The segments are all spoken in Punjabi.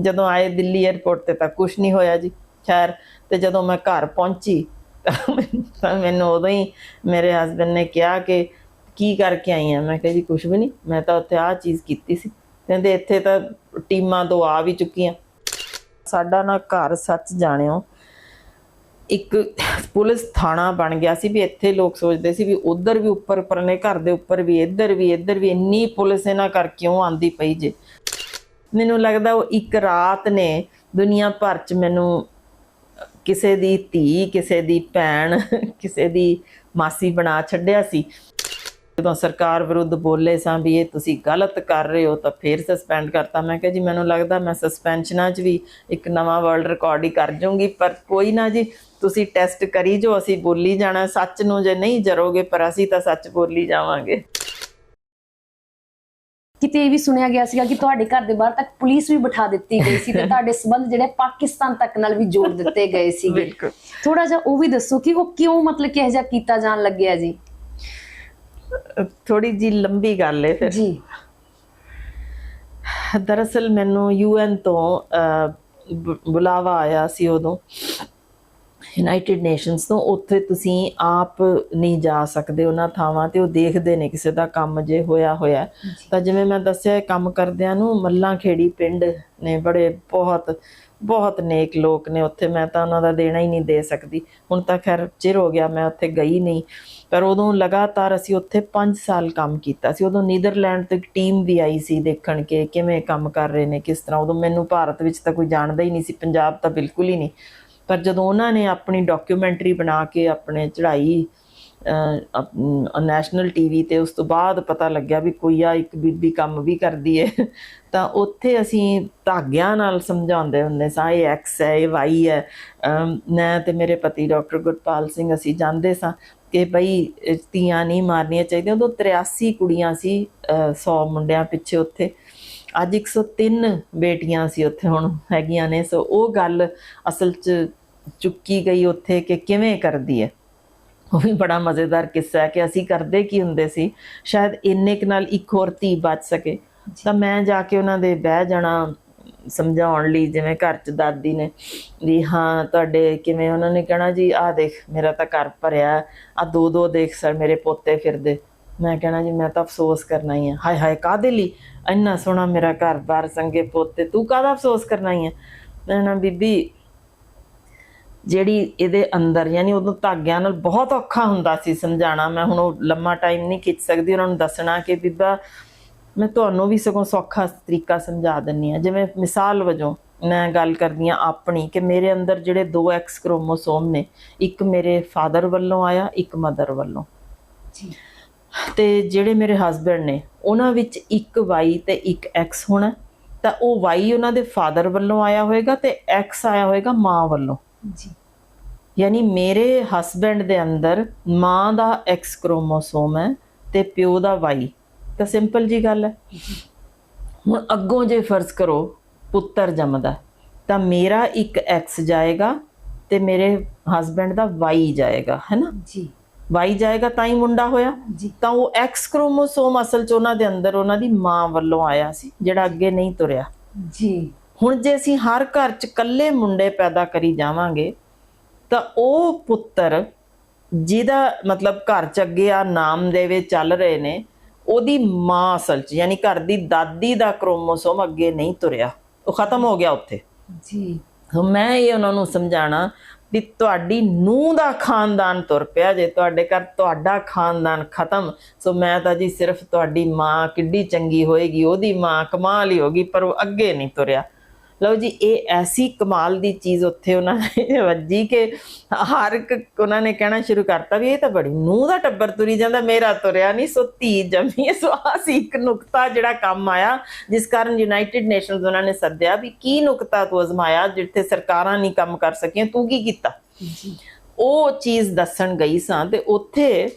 ਜਦੋਂ ਆਏ ਦਿੱਲੀ 에ਅਰਪੋਰਟ ਤੇ ਤਾਂ ਕੁਝ ਨਹੀਂ ਹੋਇਆ ਜੀ। ਖੈਰ, ਤੇ ਜਦੋਂ ਮੈਂ ਘਰ ਪਹੁੰਚੀ, ਤਾਂ ਮੈਨੂੰ- ਉਦੋਂ ਹੀ ਮੇਰੇ ਹਸਬੰਡ ਨੇ ਕਿਹਾ ਕਿ ਕੀ ਕਰਕੇ ਆਈ ਆ? ਮੈਂ ਕਿਹਾ ਜੀ ਕੁਝ ਵੀ ਨਹੀਂ, ਮੈਂ ਤਾਂ ਉੱਥੇ ਆਹ ਚੀਜ਼ ਕੀਤੀ ਸੀ। ਕਹਿੰਦੇ ਇੱਥੇ ਤਾਂ ਟੀਮਾਂ ਦੋ ਆ ਵੀ ਚੁੱਕੀਆਂ। ਸਾਡਾ ਨਾ ਘਰ ਸੱਚ ਜਾਣਿਓ, ਇੱਕ ਪੁਲਿਸ ਥਾਣਾ ਬਣ ਗਿਆ ਸੀ ਵੀ ਇੱਥੇ ਲੋਕ ਸੋਚਦੇ ਸੀ ਵੀ ਉਧਰ ਵੀ ਉੱਪਰ ਪਰਲੇ ਘਰ ਦੇ ਉੱਪਰ ਵੀ, ਇੱਧਰ ਵੀ ਇੱਧਰ ਵੀ, ਇੰਨੀ ਪੁਲਿਸ ਇਹਨਾਂ ਕਰ ਕਿਉਂ ਆਂਦੀ ਪਈ ਜੇ? ਮੈਨੂੰ ਲੱਗਦਾ ਉਹ ਇੱਕ ਰਾਤ ਨੇ ਦੁਨੀਆ ਭਰ ਚ ਮੈਨੂੰ ਕਿਸੇ ਦੀ ਧੀ, ਕਿਸੇ ਦੀ ਭੈਣ, ਕਿਸੇ ਦੀ ਮਾਸੀ ਬਣਾ ਛੱਡਿਆ ਸੀ। ਜਦੋਂ ਸਰਕਾਰ ਵਿਰੁੱਧ ਬੋਲੇ ਸਾਂ ਵੀ ਇਹ ਤੁਸੀਂ ਗਲਤ ਕਰ ਰਹੇ ਹੋ ਤਾਂ ਫੇਰ ਸਸਪੈਂਡ ਕਰਤਾ। ਮੈਂ ਕਿਹਾ ਜੀ, ਮੈਨੂੰ ਲੱਗਦਾ ਮੈਂ ਸਸਪੈਂਸ਼ਨਾਂ 'ਚ ਵੀ ਇੱਕ ਨਵਾਂ ਵਰਲਡ ਰਿਕਾਰਡ ਹੀ ਕਰ ਜਾਊਂਗੀ ਪਰ ਕੋਈ ਨਾ ਜੀ, ਤੁਸੀਂ ਟੈਸਟ ਕਰੀ ਜੋ, ਅਸੀਂ ਬੋਲੀ ਜਾਣਾ। ਸੱਚ ਨੂੰ ਜੇ ਨਹੀਂ ਜਰੋਗੇ, ਪਰ ਅਸੀਂ ਤਾਂ ਸੱਚ ਬੋਲੀ ਜਾਵਾਂਗੇ। ਕਿਤੇ ਇਹ ਵੀ ਸੁਣਿਆ ਗਿਆ ਸੀਗਾ ਕਿ ਤੁਹਾਡੇ ਘਰ ਦੇ ਬਾਹਰ ਤੱਕ ਪੁਲਿਸ ਵੀ ਬਿਠਾ ਦਿੱਤੀ ਗਈ ਸੀ ਤੇ ਤੁਹਾਡੇ ਸਬੰਧ ਜਿਹੜੇ ਪਾਕਿਸਤਾਨ ਤੱਕ ਨਾਲ ਵੀ ਜੋੜ ਦਿੱਤੇ ਗਏ ਸੀਗੇ। ਬਿਲਕੁਲ। ਥੋੜਾ ਜਿਹਾ ਉਹ ਵੀ ਦੱਸੋ ਕਿ ਉਹ ਕਿਉਂ ਮਤਲਬ ਕਿ ਇਹ ਜਿਹਾ ਕੀਤਾ ਜਾਣ ਲੱਗਿਆ ਜੀ? ਥੋੜੀ ਜੀ ਲੰਬੀ ਗੱਲ ਹੈ ਫਿਰ। ਜੀ। ਦਰਅਸਲ ਮੈਨੂੰ ਯੂਐਨ ਤੋਂ ਬੁਲਾਵਾ ਆਇਆ ਸੀ ਉਦੋਂ। ਯੂਨਾਈਟਿਡ ਨੇਸ਼ਨਸ ਤੋਂ ਉੱਥੇ ਤੁਸੀਂ ਆਪ ਨਹੀਂ ਜਾ ਸਕਦੇ ਉਹਨਾਂ ਥਾਵਾਂ ਤੇ ਉਹ ਦੇਖਦੇ ਨੇ ਕਿਸੇ ਦਾ ਕੰਮ ਜੇ ਹੋਇਆ ਹੋਇਆ। ਤਾਂ ਜਿਵੇਂ ਮੈਂ ਦੱਸਿਆ ਇਹ ਕੰਮ ਕਰਦਿਆਂ ਨੂੰ ਮੱਲਾਂ ਖੇੜੀ ਪਿੰਡ ਨੇ ਬੜੇ ਬਹੁਤ ਬਹੁਤ ਨੇਕ ਲੋਕ ਨੇ ਉੱਥੇ। ਮੈਂ ਤਾਂ ਉਹਨਾਂ ਦਾ ਦੇਣਾ ਹੀ ਨਹੀਂ ਦੇ ਸਕਦੀ। ਹੁਣ ਤਾਂ ਖੈਰ ਚਿਰ ਹੋ ਗਿਆ ਮੈਂ ਉੱਥੇ ਗਈ ਨਹੀਂ। ਪਰ ਉਦੋਂ ਲਗਾਤਾਰ ਅਸੀਂ ਉੱਥੇ 5 ਸਾਲ ਕੰਮ ਕੀਤਾ ਸੀ। ਉਦੋਂ ਨੀਦਰਲੈਂਡ ਤੋਂ ਇੱਕ ਟੀਮ ਵੀ ਆਈ ਸੀ ਦੇਖਣ ਕਿ ਕਿਵੇਂ ਕੰਮ ਕਰ ਰਹੇ ਨੇ ਕਿਸ ਤਰ੍ਹਾਂ। ਉਦੋਂ ਮੈਨੂੰ ਭਾਰਤ ਵਿੱਚ ਤਾਂ ਕੋਈ ਜਾਣਦਾ ਹੀ ਨਹੀਂ ਸੀ ਪੰਜਾਬ ਤਾਂ ਬਿਲਕੁਲ ਹੀ ਨਹੀਂ। ਪਰ ਜਦੋਂ ਉਹਨਾਂ ਨੇ ਆਪਣੀ ਡਾਕੂਮੈਂਟਰੀ ਬਣਾ ਕੇ ਆਪਣੇ ਚੜ੍ਹਾਈ ਨੈਸ਼ਨਲ ਟੀਵੀ ਤੇ ਉਸ ਤੋਂ ਬਾਅਦ ਪਤਾ ਲੱਗਿਆ ਵੀ ਕੋਈ ਆ ਇੱਕ ਬੀਬੀ ਕੰਮ ਵੀ ਕਰਦੀ ਹੈ ਤਾਂ ਉੱਥੇ ਅਸੀਂ ਧਾਗਿਆਂ ਨਾਲ ਸਮਝਾਉਂਦੇ ਹੁੰਦੇ ਸਾਂ, ਇਹ ਐਕਸ ਹੈ, ਇਹ ਵਾਈ ਹੈ। ਮੈਂ ਤੇ ਮੇਰੇ ਪਤੀ ਡਾਕਟਰ ਗੁਰਪਾਲ ਸਿੰਘ ਅਸੀਂ ਜਾਂਦੇ ਸਾਂ ਕਿ ਬਈ, ਇਹ ਧੀਆਂ ਨਹੀਂ ਮਾਰਨੀਆਂ ਚਾਹੀਦੀਆਂ। ਉਦੋਂ 83 ਕੁੜੀਆਂ ਸੀ 100 ਮੁੰਡਿਆਂ ਪਿੱਛੇ ਉੱਥੇ। ਅੱਜ 103 ਬੇਟੀਆਂ ਸੀ ਉੱਥੇ ਹੁਣ ਹੈਗੀਆਂ ਨੇ। ਸੋ ਉਹ ਗੱਲ ਅਸਲ 'ਚ ਚੁੱਕੀ ਗਈ ਉੱਥੇ ਕਿ ਕਿਵੇਂ ਕਰਦੀ ਹੈ? ਉਹ ਵੀ ਬੜਾ ਮਜ਼ੇਦਾਰ ਕਿੱਸਾ ਹੈ ਕਿ ਅਸੀਂ ਕਰਦੇ ਕੀ ਹੁੰਦੇ ਸੀ? ਸ਼ਾਇਦ ਇੰਨੇ ਕੁ ਨਾਲ ਇੱਕ ਹੋਰ ਧੀ ਬਚ ਸਕੇ। ਤਾਂ ਮੈਂ ਜਾ ਕੇ ਉਹਨਾਂ ਦੇ ਬਹਿ ਜਾਣਾ ਸਮਝਾਉਣ ਲਈ ਜਿਵੇਂ ਘਰ 'ਚ ਦਾਦੀ ਨੇ ਵੀ ਹਾਂ ਤੁਹਾਡੇ ਕਿਵੇਂ ਉਹਨਾਂ ਨੇ ਕਹਿਣਾ ਜੀ ਆਹ ਦੇਖ ਮੇਰਾ ਤਾਂ ਘਰ ਭਰਿਆ ਆ ਦੋ ਦੋ ਦੇਖ ਸਰ ਮੇਰੇ ਪੋਤੇ ਫਿਰਦੇ। ਮੈਂ ਕਹਿਣਾ ਜੀ ਮੈਂ ਤਾਂ ਅਫਸੋਸ ਕਰਨਾ ਹੀ ਹੈ ਹਾਏ ਹਾਏ ਕਾਦੇ ਲਈ? ਇੰਨਾ ਸੋਹਣਾ ਮੇਰਾ ਘਰ ਬਾਰ ਸੰਗੇ ਪੋਤੇ ਤੂੰ ਕਾਹਦਾ ਅਫਸੋਸ ਕਰਨਾ ਹੀ ਹੈ ਮੈਂ ਨਾ ਬੀਬੀ ਜਿਹੜੀ ਇਹਦੇ ਅੰਦਰ ਯਾਨੀ ਉਦੋਂ ਧਾਗਿਆਂ ਨਾਲ ਬਹੁਤ ਔਖਾ ਹੁੰਦਾ ਸੀ ਸਮਝਾਣਾ ਮੈਂ ਹੁਣ ਉਹ ਲੰਮਾ ਟਾਈਮ ਨਹੀਂ ਖਿੱਚ ਸਕਦੀ ਉਹਨਾਂ ਨੂੰ ਦੱਸਣਾ ਕਿ ਬੀਬਾ ਮੈਂ ਤੁਹਾਨੂੰ ਵੀ ਸਗੋਂ ਸੌਖਾ ਤਰੀਕਾ ਸਮਝਾ ਦਿੰਨੀ ਆ ਜਿਵੇਂ ਮਿਸਾਲ ਵਜੋਂ ਮੈਂ ਗੱਲ ਕਰਦੀ ਆ ਆਪਣੀ ਕਿ ਮੇਰੇ ਅੰਦਰ ਜਿਹੜੇ ਦੋ ਐਕਸ ਕ੍ਰੋਮੋਸੋਮ ਨੇ ਇੱਕ ਮੇਰੇ ਫਾਦਰ ਵੱਲੋਂ ਆਇਆ ਇੱਕ ਮਦਰ ਵੱਲੋਂ। ਜੀ। ਤੇ ਜਿਹੜੇ ਮੇਰੇ ਹਸਬੰਡ ਨੇ ਉਹਨਾਂ ਵਿੱਚ ਇੱਕ Y ਤੇ ਇੱਕ X ਹੋਣਾ ਤਾਂ ਉਹ Y ਉਹਨਾਂ ਦੇ ਫਾਦਰ ਵੱਲੋਂ ਆਇਆ ਹੋਵੇਗਾ ਤੇ X ਆਇਆ ਹੋਵੇਗਾ ਮਾਂ ਵੱਲੋਂ। ਜੀ। ਯਾਨੀ ਮੇਰੇ ਹਸਬੰਡ ਦੇ ਅੰਦਰ ਮਾਂ ਦਾ X ਕ੍ਰੋਮੋਸੋਮ ਹੈ ਤੇ ਪਿਓ ਦਾ Y ਤਾਂ ਸਿੰਪਲ ਜੀ ਗੱਲ ਹੈ। ਹੁਣ ਅੱਗੋਂ ਜੇ ਫਰਜ਼ ਕਰੋ ਪੁੱਤਰ ਜੰਮਦਾ ਤਾਂ ਮੇਰਾ ਇੱਕ X ਜਾਏਗਾ ਤੇ ਮੇਰੇ ਹਸਬੰਡ ਦਾ Y ਜਾਏਗਾ ਹੈਨਾ ਜੀ। Y ਜਾਏਗਾ ਤਾਂ ਹੀ ਮੁੰਡਾ ਹੋਇਆ। ਤਾਂ ਉਹ X ਕ੍ਰੋਮੋਸੋਮ ਅਸਲ 'ਚ ਉਹਨਾਂ ਦੇ ਅੰਦਰ ਉਹਨਾਂ ਦੀ ਮਾਂ ਵੱਲੋਂ ਆਇਆ ਸੀ ਜਿਹੜਾ ਅੱਗੇ ਨਹੀਂ ਤੁਰਿਆ। ਜੀ। ਹੁਣ ਜੇ ਅਸੀਂ ਹਰ ਘਰ 'ਚ ਇਕੱਲੇ ਮੁੰਡੇ ਪੈਦਾ ਕਰੀ ਜਾਵਾਂਗੇ ਤਾਂ ਉਹ ਪੁੱਤਰ ਜਿਹਦਾ ਮਤਲਬ ਘਰ 'ਚ ਅੱਗੇ ਆ ਨਾਮ ਦੇਵੇ ਚੱਲ ਰਹੇ ਨੇ ਉਹਦੀ ਮਾਂ ਅਸਲ 'ਚ ਯਾਨੀ ਘਰ ਦੀ ਦਾਦੀ ਦਾ ਕ੍ਰੋਮੋਸੋਮ ਅੱਗੇ ਨਹੀਂ ਤੁਰਿਆ। ਉਹ ਖਤਮ ਹੋ ਗਿਆ ਉੱਥੇ। ਜੀ। ਮੈਂ ਇਹ ਉਹਨਾਂ ਨੂੰ ਸਮਝਾਣਾ ਵੀ ਤੁਹਾਡੀ ਨੂੰਹ ਦਾ ਖਾਨਦਾਨ ਤੁਰ ਪਿਆ ਜੇ ਤੁਹਾਡੇ ਘਰ ਤੁਹਾਡਾ ਖਾਨਦਾਨ ਖਤਮ ਸੋ ਮੈਂ ਤਾਂ ਜੀ ਸਿਰਫ ਤੁਹਾਡੀ ਮਾਂ ਕਿੱਡੀ ਚੰਗੀ ਹੋਏਗੀ ਉਹਦੀ ਮਾਂ ਕਮਾਲ ਹੀ ਹੋਗੀ ਪਰ ਉਹ ਅੱਗੇ ਨਹੀਂ ਤੁਰਿਆ। ਲਓ ਜੀ ਇਹ ਐਸੀ ਕਮਾਲ ਦੀ ਚੀਜ਼ ਉੱਥੇ ਉਹਨਾਂ ਨੇ ਵੱਜੀ ਕਿ ਹਰ ਇੱਕ ਉਹਨਾਂ ਨੇ ਕਹਿਣਾ ਸ਼ੁਰੂ ਕਰਤਾ ਵੀ ਇਹ ਤਾਂ ਬੜੀ ਨੂੰਹ ਦਾ ਟੱਬਰ ਤੁਰੀ ਜਾਂਦਾ ਮੇਰਾ ਤੁਰਿਆ ਨਹੀਂ ਸੋ ਧੀ ਜੰਮੀ। ਸੋ ਆਹ ਸੀ ਇੱਕ ਨੁਕਤਾ ਜਿਹੜਾ ਕੰਮ ਆਇਆ ਜਿਸ ਕਾਰਨ ਯੂਨਾਈਟਿਡ ਨੇਸ਼ਨਸ ਉਹਨਾਂ ਨੇ ਸੱਦਿਆ ਵੀ ਕੀ ਨੁਕਤਾ ਤੂੰ ਅਜ਼ਮਾਇਆ ਜਿੱਥੇ ਸਰਕਾਰਾਂ ਨਹੀਂ ਕੰਮ ਕਰ ਸਕੀਆਂ ਤੂੰ ਕੀ ਕੀਤਾ? ਉਹ ਚੀਜ਼ ਦੱਸਣ ਗਈ ਸਾਂ ਤੇ ਉੱਥੇ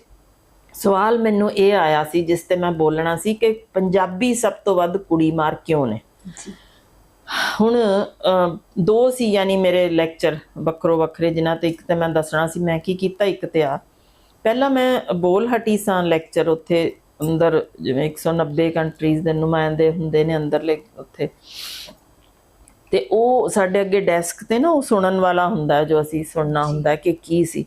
ਸਵਾਲ ਮੈਨੂੰ ਇਹ ਆਇਆ ਸੀ ਜਿਸ ਤੇ ਮੈਂ ਬੋਲਣਾ ਸੀ ਕਿ ਪੰਜਾਬੀ ਸਭ ਤੋਂ ਵੱਧ ਕੁੜੀ ਮਾਰ ਕਿਉਂ ਨੇ? ਜੀ। ਹੁਣ ਦੋ ਸੀ ਯਾਨੀ ਮੇਰੇ ਲੈਕਚਰ ਵੱਖਰੋ ਵੱਖਰੇ, ਜਿਨ੍ਹਾਂ ਤੇ ਇੱਕ ਤੇ ਮੈਂ ਦੱਸਣਾ ਸੀ ਮੈਂ ਕੀ ਕੀਤਾ, ਇੱਕ ਤੇ ਆ। ਪਹਿਲਾਂ ਮੈਂ ਬੋਲ ਹਟੀ ਸਾਂ ਲੈਕਚਰ ਉੱਥੇ ਅੰਦਰ, ਜਿਵੇਂ 190 ਕੰਟਰੀਜ਼ ਦੇ ਨੁਮਾਇੰਦੇ ਹੁੰਦੇ ਨੇ ਅੰਦਰਲੇ ਉੱਥੇ। ਤੇ ਉਹ ਸਾਡੇ ਅੱਗੇ ਡੈਸਕ ਤੇ ਨਾ ਉਹ ਸੁਣਨ ਵਾਲਾ ਹੁੰਦਾ ਜੋ ਅਸੀਂ ਸੁਣਨਾ ਹੁੰਦਾ ਕਿ ਕੀ ਸੀ।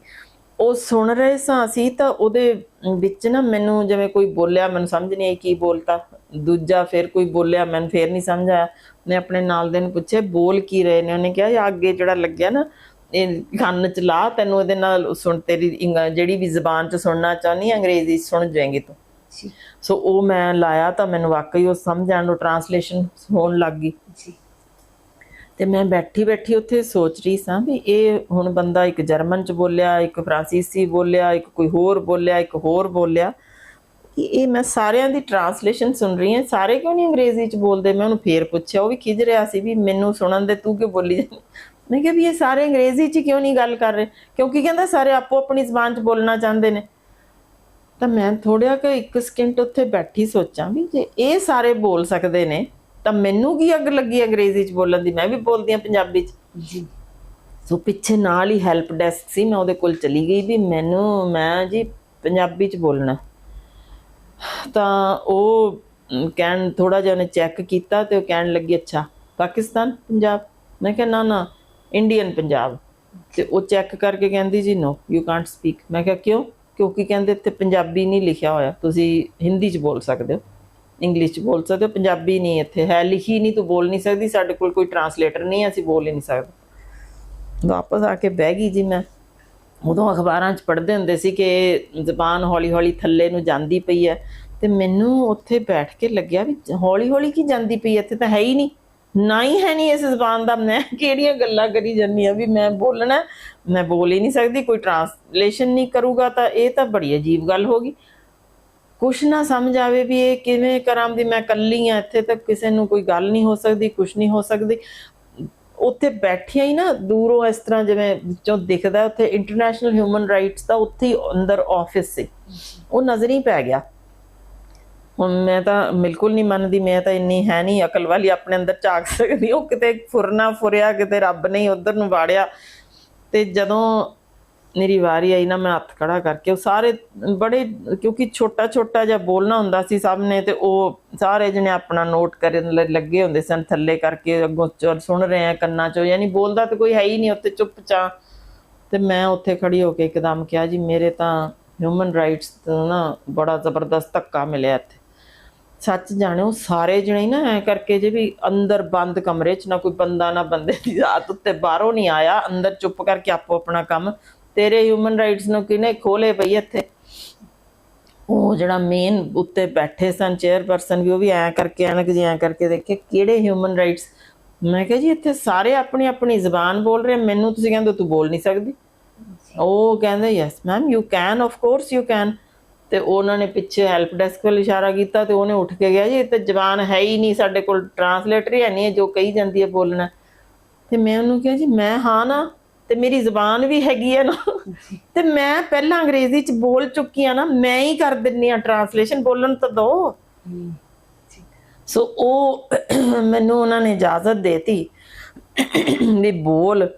ਉਹ ਸੁਣ ਰਹੇ ਸਾਂ ਅਸੀਂ ਤਾਂ ਉਹਦੇ ਵਿੱਚ ਨਾ ਮੈਨੂੰ ਜਿਵੇਂ ਕੋਈ ਬੋਲਿਆ, ਮੈਨੂੰ ਸਮਝ ਨਹੀਂ ਆਈ ਕੀ ਬੋਲਤਾ। ਦੂਜਾ ਫਿਰ ਕੋਈ ਬੋਲਿਆ ਮੈਨੂੰ ਫੇਰ ਨਹੀਂ ਸਮਝ ਆਇਆ। ਮੈਂ ਆਪਣੇ ਨਾਲ ਦੇ ਨੂੰ ਪੁੱਛਿਆ ਬੋਲ ਕੀ ਰਹੇ ਨੇ? ਉਹਨੇ ਕਿਹਾ ਇਹ ਅੱਗੇ ਜਿਹੜਾ ਲੱਗਿਆ ਨਾ ਇਹ ਕੰਨ ਚ ਲਾ ਤੈਨੂੰ ਇਹਦੇ ਨਾਲ ਸੁਣ ਤੇਰੀ ਜਿਹੜੀ ਵੀ ਜ਼ਬਾਨ ਚ ਸੁਣਨਾ ਚਾਹਨੀ ਅੰਗਰੇਜ਼ੀ ਸੁਣ ਜਾਏਂਗੀ ਤੂੰ। ਸੋ ਉਹ ਮੈਂ ਲਾਇਆ ਤਾਂ ਮੈਨੂੰ ਵਾਕਈ ਉਹ ਸਮਝ ਆਣ ਨੂੰ ਟਰਾਂਸਲੇਸ਼ਨ ਹੋਣ ਲੱਗ ਗਈ। ਜੀ। ਤੇ ਮੈਂ ਬੈਠੀ ਬੈਠੀ ਉੱਥੇ ਸੋਚ ਰਹੀ ਸਾਂ ਵੀ ਇਹ ਹੁਣ ਬੰਦਾ ਇੱਕ ਜਰਮਨ ਚ ਬੋਲਿਆ ਇੱਕ ਫਰਾਂਸੀਸੀ ਬੋਲਿਆ ਇੱਕ ਕੋਈ ਹੋਰ ਬੋਲਿਆ ਇੱਕ ਹੋਰ ਬੋਲਿਆ। ਇਹ ਇਹ ਮੈਂ ਸਾਰਿਆਂ ਦੀ ਟਰਾਂਸਲੇਸ਼ਨ ਸੁਣ ਰਹੀ ਹਾਂ। ਸਾਰੇ ਕਿਉਂ ਨਹੀਂ ਅੰਗਰੇਜ਼ੀ ਚ ਬੋਲਦੇ? ਮੈਂ ਉਹਨੂੰ ਫੇਰ ਪੁੱਛਿਆ। ਉਹ ਵੀ ਖਿਜ ਰਿਹਾ ਸੀ ਵੀ ਮੈਨੂੰ ਸੁਣਨ ਦੇ ਤੂੰ ਕਿਉਂ ਬੋਲੀ ਜਾਂਦੀ? ਮੈਂ ਕਿਹਾ ਵੀ ਇਹ ਸਾਰੇ ਅੰਗਰੇਜ਼ੀ ਚ ਕਿਉਂ ਨਹੀਂ ਗੱਲ ਕਰ ਰਹੇ? ਕਿਉਂਕਿ ਕਹਿੰਦਾ ਸਾਰੇ ਆਪੋ ਆਪਣੀ ਜ਼ਬਾਨ ਚ ਬੋਲਣਾ ਚਾਹੁੰਦੇ ਨੇ। ਤਾਂ ਮੈਂ ਥੋੜਿਆ ਕਿ ਇੱਕ ਸਕਿੰਟ ਉੱਥੇ ਬੈਠੀ ਸੋਚਾਂ ਵੀ ਜੇ ਇਹ ਸਾਰੇ ਬੋਲ ਸਕਦੇ ਨੇ ਤਾਂ ਮੈਨੂੰ ਕੀ ਅੱਗ ਲੱਗੀ ਅੰਗਰੇਜ਼ੀ ਚ ਬੋਲਣ ਦੀ? ਮੈਂ ਵੀ ਬੋਲਦੀ ਹਾਂ ਪੰਜਾਬੀ ਚ। ਜੀ। ਸੋ ਪਿੱਛੇ ਨਾਲ ਹੀ ਹੈਲਪ ਡੈਸਕ ਸੀ। ਮੈਂ ਉਹਦੇ ਕੋਲ ਚਲੀ ਗਈ ਵੀ ਮੈਨੂੰ ਮੈਂ ਜੀ ਪੰਜਾਬੀ ਚ ਬੋਲਣਾ। ਤਾਂ ਉਹ ਕਹਿਣ ਥੋੜਾ ਜਿਹਾ ਉਹਨੇ ਚੈੱਕ ਕੀਤਾ ਤੇ ਉਹ ਕਹਿਣ ਲੱਗੀ, ਅੱਛਾ, ਪਾਕਿਸਤਾਨ ਪੰਜਾਬ? ਮੈਂ ਕਿਹਾ, ਨਾ ਨਾ ਇੰਡੀਅਨ ਪੰਜਾਬ। ਤੇ ਉਹ ਚੈੱਕ ਕਰਕੇ ਕਹਿੰਦੀ ਜੀ ਨੋ ਯੂ ਕਾਂਟ ਸਪੀਕ ਮੈਂ ਕਿਹਾ, ਕਿਉਂ? ਕਿਉਂਕਿ ਕਹਿੰਦੇ ਇੱਥੇ ਪੰਜਾਬੀ ਨਹੀਂ ਲਿਖਿਆ ਹੋਇਆ। ਤੁਸੀਂ ਹਿੰਦੀ ਚ ਬੋਲ ਸਕਦੇ ਹੋ। ਇੰਗਲਿਸ਼ ਚ ਬੋਲ ਸਕਦੇ ਹੋ। ਪੰਜਾਬੀ ਨਹੀਂ ਇੱਥੇ ਹੈ। ਲਿਖੀ ਨਹੀਂ, ਤੂੰ ਬੋਲ ਨਹੀਂ ਸਕਦੀ। ਸਾਡੇ ਕੋਲ ਕੋਈ ਟਰਾਂਸਲੇਟਰ ਨਹੀਂ ਅਸੀਂ ਬੋਲ ਹੀ ਨਹੀਂ ਸਕਦੇ। ਵਾਪਸ ਆ ਕੇ ਬਹਿ ਗਈ ਜੀ ਮੈਂ। ਉਦੋਂ ਅਖਬਾਰਾਂ 'ਚ ਪੜ੍ਹਦੇ ਹੁੰਦੇ ਸੀ ਕਿ ਜ਼ਬਾਨ ਹੌਲੀ-ਹੌਲੀ ਥੱਲੇ ਨੂੰ ਜਾਂਦੀ ਪਈ ਹੈ। ਤੇ ਮੈਨੂੰ ਉੱਥੇ ਬੈਠ ਕੇ ਲੱਗਿਆ ਵੀ ਹੌਲੀ-ਹੌਲੀ ਕੀ ਜਾਂਦੀ ਪਈ ਹੈ, ਇੱਥੇ ਤਾਂ ਹੈ ਹੀ ਨਹੀਂ। ਨਾ ਹੀ ਹੈ ਨਹੀਂ ਇਸ ਜ਼ਬਾਨ ਦਾ, ਮੈਂ ਕਿਹੜੀਆਂ ਗੱਲਾਂ ਕਰੀ ਜਾਂਦੀ ਆ ਵੀ ਮੈਂ ਬੋਲਣਾ, ਮੈਂ ਬੋਲ ਹੀ ਨਹੀਂ ਸਕਦੀ, ਕੋਈ ਟਰਾਂਸਲੇਸ਼ਨ ਨਹੀਂ ਕਰੂਗਾ ਤਾਂ ਇਹ ਤਾਂ ਬੜੀ ਅਜੀਬ ਗੱਲ ਹੋ ਗਈ। ਕੁਛ ਨਾ ਸਮਝ ਆਵੇ ਵੀ ਇਹ ਕਿਵੇਂ ਕਰਾਂ ਵੀ ਮੈਂ ਇਕੱਲੀ ਆ ਇੱਥੇ ਤਾਂ ਕਿਸੇ ਨੂੰ ਕੋਈ ਗੱਲ ਨਹੀਂ ਹੋ ਸਕਦੀ, ਕੁਛ ਨਹੀਂ ਹੋ ਸਕਦੀ। ਉੱਥੇ ਬੈਠਿਆ ਹੀ ਨਾ ਦੂਰੋਂ ਇਸ ਤਰ੍ਹਾਂ ਜਿਵੇਂ ਵਿੱਚੋਂ ਦਿਖਦਾ ਉੱਥੇ ਇੰਟਰਨੈਸ਼ਨਲ ਹਿਊਮਨ ਰਾਈਟਸ ਦਾ ਉੱਥੇ ਹੀ ਅੰਦਰ ਆਫਿਸ ਸੀ। ਉਹ ਨਜ਼ਰ ਹੀ ਪੈ ਗਿਆ। ਹੁਣ ਮੈਂ ਤਾਂ ਬਿਲਕੁਲ ਨਹੀਂ ਮੰਨਦੀ, ਮੈਂ ਤਾਂ ਇੰਨੀ ਹੈ ਨਹੀਂ, ਅਕਲ ਵਾਲੀ ਆਪਣੇ ਅੰਦਰ ਝਾਕ ਸਕਦੀ। ਉਹ ਕਿਤੇ ਫੁਰਨਾ ਫੁਰਿਆ, ਕਿਤੇ ਰੱਬ ਨੇ ਹੀ ਉਧਰ ਨੂੰ ਵਾੜਿਆ। ਤੇ ਜਦੋਂ ਮੇਰੀ ਵਾਰੀ ਆਈ ਨਾ, ਮੈਂ ਹੱਥ ਖੜਾ ਕਰਕੇ, ਉਹ ਸਾਰੇ ਬੜੇ, ਕਿਉਂਕਿ ਛੋਟਾ ਛੋਟਾ ਜਿਹਾ ਬੋਲਣਾ ਹੁੰਦਾ ਸੀ ਸਭ ਨੇ ਤੇ ਉਹ ਸਾਰੇ ਜਣੇ ਆਪਣਾ ਨੋਟ ਕਰਨ ਲੱਗੇ ਹੁੰਦੇ ਸਨ ਥੱਲੇ ਕਰਕੇ, ਅੱਗੋਂ ਸੁਣ ਰਹੇ ਆ ਕੰਨਾਂ ਚੋਂ, ਯਾਨੀ ਬੋਲਦਾ ਤੇ ਕੋਈ ਹੈ ਹੀ ਨਹੀਂ ਉੱਥੇ ਚੁੱਪਚਾਪ ਤੇ ਮੈਂ ਉੱਥੇ ਖੜੀ ਹੋ ਕੇ ਇੱਕਦਮ ਕਿਹਾ, ਜੀ, ਮੇਰੇ ਤਾਂ ਹਿਊਮਨ ਰਾਈਟਸ ਤੋਂ ਨਾ ਬੜਾ ਜ਼ਬਰਦਸਤ ਧੱਕਾ ਮਿਲਿਆ ਇੱਥੇ। ਸੱਚ ਜਾਣਿਓ, ਸਾਰੇ ਜਣੇ ਨਾ ਐ ਕਰਕੇ ਜੇ ਵੀ ਅੰਦਰ ਬੰਦ ਕਮਰੇ 'ਚ ਨਾ ਕੋਈ ਬੰਦਾ ਨਾ ਬੰਦੇ ਦੀ ਰਾਤ ਉੱਤੇ ਬਾਹਰੋਂ ਨਹੀਂ ਆਇਆ, ਅੰਦਰ ਚੁੱਪ ਕਰਕੇ ਆਪੋ ਆਪਣਾ ਕੰਮ ਤੇਰੇ ਹਿਊਮਨ ਰਾਈਟਸ ਨੂੰ ਕਿਨੇ ਖੋਲੇ ਪਈ ਇੱਥੇ? ਉਹ ਜਿਹੜਾ ਮੇਨ ਉੱਤੇ ਬੈਠੇ ਸਨ ਚੇਅਰਪਰਸਨ ਵੀ ਉਹ ਵੀ ਐ ਕਰਕੇ ਐਨਕ ਜੀ ਐ ਕਰਕੇ ਦੇਖੇ ਕਿਹੜੇ ਹਿਊਮਨ ਰਾਈਟਸ ਮੈਂ ਕਿਹਾ ਜੀ ਇੱਥੇ ਸਾਰੇ ਆਪਣੀ ਆਪਣੀ ਜ਼ਬਾਨ ਬੋਲ ਰਹੇ ਮੈਨੂੰ ਤੁਸੀਂ ਕਹਿੰਦੇ ਤੂੰ ਬੋਲ ਨਹੀਂ ਸਕਦੀ। ਉਹ ਕਹਿੰਦੇ yes ma'am you can of course you can ਤੇ ਉਹਨਾਂ ਨੇ ਪਿੱਛੇ ਹੈਲਪ ਡੈਸਕ ਵੱਲ ਇਸ਼ਾਰਾ ਕੀਤਾ ਤੇ ਉਹਨੇ ਉੱਠ ਕੇ ਗਿਆ ਜੀ ਇਹ ਤਾਂ ਜ਼ਬਾਨ ਹੈ ਹੀ ਨਹੀਂ ਸਾਡੇ ਕੋਲ ਟਰਾਂਸਲੇਟਰ ਹੀ ਹੈ ਨਹੀਂ ਹੈ ਜੋ ਕਹੀ ਜਾਂਦੀ ਹੈ ਬੋਲਣਾ। ਤੇ ਮੈਂ ਉਹਨੂੰ ਕਿਹਾ ਜੀ ਮੈਂ ਹਾਂ ਨਾ ਤੇ ਮੇਰੀ ਜ਼ਬਾਨ ਵੀ ਹੈਗੀ ਹੈ ਨਾ। ਤੇ ਮੈਂ ਪਹਿਲਾਂ ਅੰਗਰੇਜ਼ੀ ਚ ਬੋਲ ਚੁੱਕੀ ਆ ਨਾ ਮੈਂ ਹੀ ਕਰ ਦਿੰਨੀ ਆ ਟਰਾਂਸਲੇਸ਼ਨ ਬੋਲਣ ਤਾਂ ਦੋ। ਸੋ ਉਹ ਮੈਨੂੰ ਉਹਨਾਂ ਨੇ ਇਜਾਜ਼ਤ ਦੇਤੀ ਵੀ ਬੋਲ।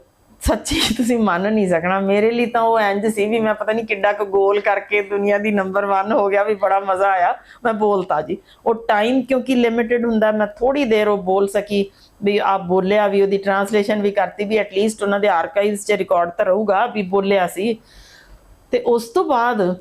ਸੱਚੀ ਤੁਸੀਂ ਮੰਨ ਨਹੀਂ ਸਕਣਾ। ਮੇਰੇ ਲਈ ਤਾਂ ਉਹ ਇੰਜ ਸੀ ਵੀ ਮੈਂ ਪਤਾ ਨਹੀਂ ਕਿੱਡਾ ਕੁ ਗੋਲ ਕਰਕੇ ਦੁਨੀਆ ਦੀ ਨੰਬਰ 1 ਹੋ ਗਿਆ ਵੀ ਬੜਾ ਮਜ਼ਾ ਆਇਆ। ਮੈਂ ਬੋਲਤਾ ਜੀ। ਉਹ ਟਾਈਮ ਕਿਉਂਕਿ ਲਿਮਿਟਿਡ ਹੁੰਦਾ, ਮੈਂ ਥੋੜੀ ਦੇਰ ਉਹ ਬੋਲ ਸਕੀ ਵੀ ਆਪ ਬੋਲਿਆ ਵੀ, ਉਹਦੀ ਟਰਾਂਸਲੇਸ਼ਨ ਵੀ ਕਰਤੀ ਵੀ ਐਟਲੀਸਟ ਉਹਨਾਂ ਦੇ ਆਰਕਾਈਵਸ 'ਚ ਰਿਕਾਰਡ ਤਾਂ ਰਹੂਗਾ ਵੀ ਬੋਲਿਆ ਸੀ। ਤੇ ਉਸ ਤੋਂ ਬਾਅਦ